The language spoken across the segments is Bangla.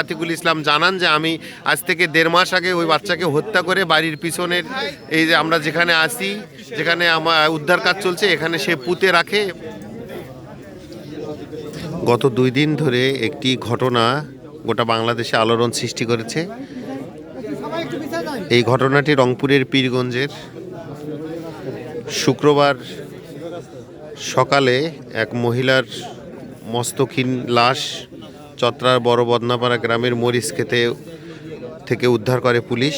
আতিকুল ইসলাম জানান যে আমি আজ থেকে দেড় মাস আগে ওই বাচ্চাকে হত্যা করে বাড়ির পিছনের এই যে আমরা যেখানে আসি যেখানে আমার উদ্ধার কাজ চলছে, এখানে সে পুঁতে রাখে। গত দুই দিন ধরে একটি ঘটনা গোটা বাংলাদেশে আলোড়ন সৃষ্টি করেছে। এই ঘটনাটি রংপুরের পীরগঞ্জের শুক্রবার সকালে এক মহিলার মস্তকহীন লাশ চত্রার বড় বদনাপাড়া গ্রামের মরিচ খেতে থেকে উদ্ধার করে পুলিশ।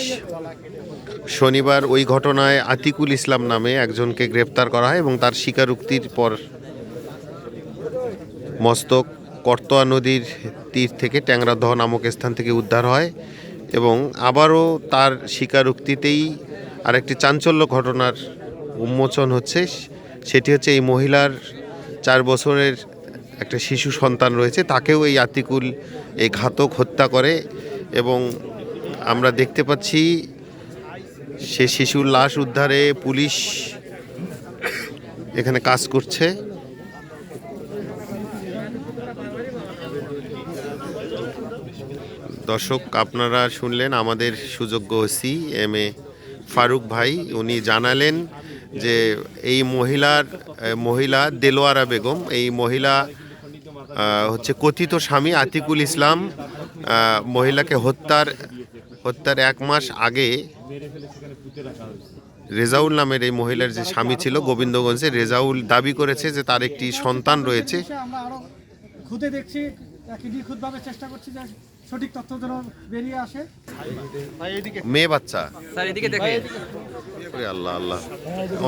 শনিবার ওই ঘটনায় আতিকুল ইসলাম নামে একজনকে গ্রেপ্তার করা হয় এবং তার স্বীকারোক্তির পর মস্তক কর্তোয়া নদীর তীর থেকে ট্যাংরাদহ নামক স্থান থেকে উদ্ধার হয় এবং আবারও তার স্বীকারোক্তিতেই আরেকটি চাঞ্চল্য ঘটনার উন্মোচন হচ্ছে। সেটি হচ্ছে এই মহিলার চার বছরের একটা শিশু সন্তান রয়েছে, তাকেও এই আতিকুল, এই ঘাতক হত্যা করে এবং আমরা দেখতে পাচ্ছি সে শিশুর লাশ উদ্ধারে পুলিশ এখানে কাজ করছে। দর্শক, আপনারা শুনলেন আমাদের সুযোগ্য ওসি এম এ ফারুক ভাই। উনি জানালেন যে এই মহিলার মহিলা দেলোয়ারা বেগম, এই মহিলা হচ্ছে কথিত স্বামী আতিকুল ইসলাম মহিলাকে হত্যার হত্যার এক মাস আগে রেজাউল নামের এই মহিলার যে স্বামী ছিল গোবিন্দগঞ্জে রেজাউল দাবি করেছে যে তার একটি সন্তান রয়েছে। এসে আমরা আরও খুদে দেখছি নিখুঁতভাবে চেষ্টা করছি যে সঠিক তথ্য যেন বেরিয়ে আসে। মেয়ে বাচ্চা। স্যার এদিকে দেখেন। আল্লাহ আল্লাহ।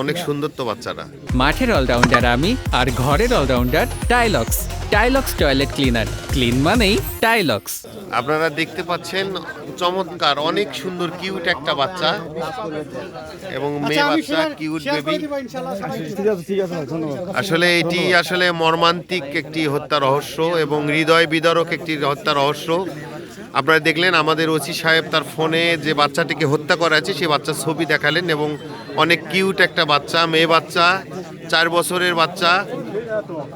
অনেক সুন্দর তো বাচ্চাটা মাঠের অলরাউন্ডার আমি আর ঘরের allrounder Tylox Tylox toilet cleaner clean মানেই টাইলক্স আপনারা দেখতে পাচ্ছেন চমৎকার অনেক সুন্দর কিউট একটা বাচ্চা এবং মেয়ে আচ্ছা বাচ্চা কিউট বেবি ইনশাআল্লাহ। সবাইকে। আসলে এটি আসলে মর্মান্তিক একটি হত্যা রহস্য এবং হৃদয় বিদারক একটি হত্যা রহস্য। আপনারা দেখলেন আমাদের ওসি সাহেব তার ফোনে যে বাচ্চাটিকে হত্যা করা আছে সেই বাচ্চার ছবি দেখালেন এবং অনেক কিউট একটা বাচ্চা মেয়ে বাচ্চা চার বছরের বাচ্চা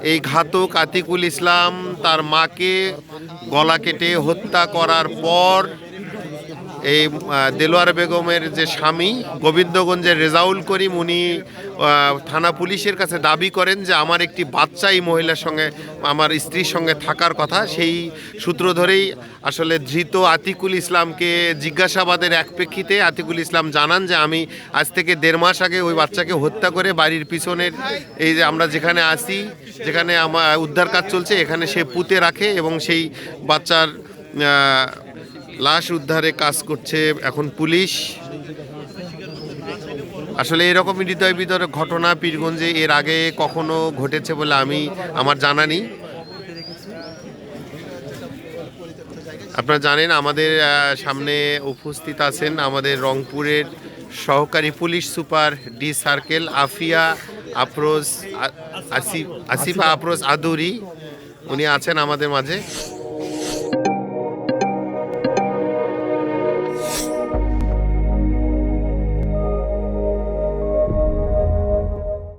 এই ঘাতক আতিকুল ইসলাম তার মাকে গলা কেটে হত্যা করার পর এই দেলোয়ার বেগমের যে স্বামী, গোবিন্দগঞ্জের রেজাউল করিম, উনি থানা পুলিশের কাছে দাবি করেন যে আমার একটি বাচ্চা এই মহিলার সঙ্গে, আমার স্ত্রীর সঙ্গে থাকার কথা। সেই সূত্র ধরেই আসলে ধৃত আতিকুল ইসলামকে জিজ্ঞাসাবাদের এক প্রেক্ষিতে আতিকুল ইসলাম জানান যে আমি আজ থেকে দেড় মাস আগে ওই বাচ্চাকে হত্যা করে বাড়ির পিছনের এই যে আমরা যেখানে আসি যেখানে আমার উদ্ধার কাজ চলছে, এখানে সে পুঁতে রাখে এবং সেই বাচ্চার লাশ উদ্ধারে কাজ করছে এখন পুলিশ। আসলে এরকম হৃদয় বিদরক ঘটনা পীরগঞ্জে এর আগে কখনো ঘটেছে বলে আমি, আমার জানা নেই। আপনারা জানেন, আমাদের সামনে উপস্থিত আছেন আমাদের রংপুরের সহকারী police super D circle, Afia Afroz Asif, Asifa Afroz Aduri. উনি আছেন আমাদের মাঝে।